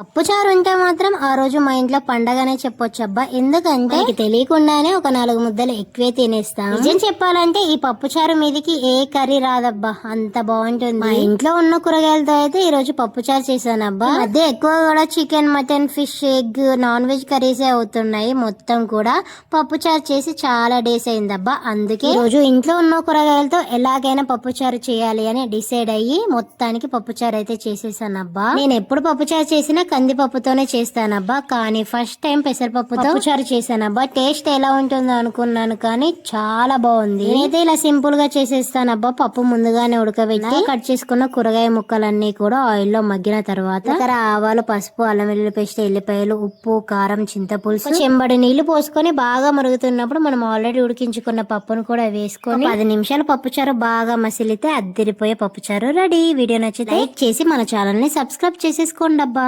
పప్పుచారు ఉంటే మాత్రం ఆ రోజు మా ఇంట్లో పండగనే చెప్పొచ్చు అబ్బా ఎందుకంటే మనకి తెలియకుండానే ఒక నాలుగు ముద్దలు ఎక్కువే తినేస్తాం. నిజం చెప్పాలంటే ఈ పప్పుచారు మీదకి ఏ కర్రీ రాదబ్బా. అంత బాగుంటుంది. మా ఇంట్లో ఉన్న కూరగాయలతో అయితే ఈ రోజు పప్పుచారు చేశాను అబ్బా అదే ఎక్కువ కూడా chicken mutton fish egg non veg కర్రీసే అవుతున్నాయి. మొత్తం కూడా పప్పుచారు చేసి చాలా డేస్ అయిందబ్బా. అందుకే ఈ రోజు ఇంట్లో ఉన్న కూరగాయలతో ఎలాగైనా పప్పుచారు చేయాలి అని డిసైడ్ అయ్యి మొత్తానికి పప్పుచారు అయితే చేసేసానబ్బా. నేను ఎప్పుడు పప్పుచారు చేసినా కందిపప్పుతోనే చేస్తానబ్బా. కానీ ఫస్ట్ టైం పెసరపప్పుతో పప్పుచారు చేశానబ్బా. టేస్ట్ ఎలా ఉంటుందో అనుకున్నాను కానీ చాలా బాగుంది. నేనైతే ఇలా సింపుల్గా చేసేస్తానబ్బా. పప్పు ముందుగానే ఉడకబెట్టి కట్ చేసుకున్న కూరగాయ ముక్కలన్నీ కూడా ఆయిల్లో మగ్గిన తర్వాత ఆవాలు పసుపు అల్లం వెల్లుల్లి పేస్ట్ ఎల్లిపాయలు ఉప్పు కారం చింతపులుసు చెంబడి నీళ్ళు పోసుకొని బాగా మరుగుతున్నప్పుడు మనం ఆల్రెడీ ఉడికించుకున్న పప్పును కూడా వేసుకొని పది నిమిషాలు పప్పుచారు బాగా మసిలితే అద్దిరిపోయే పప్పుచారు రెడీ. వీడియో నచ్చితే లైక్ చేసి మన ఛానల్ని సబ్స్క్రైబ్ చేసేసుకోండి అబ్బా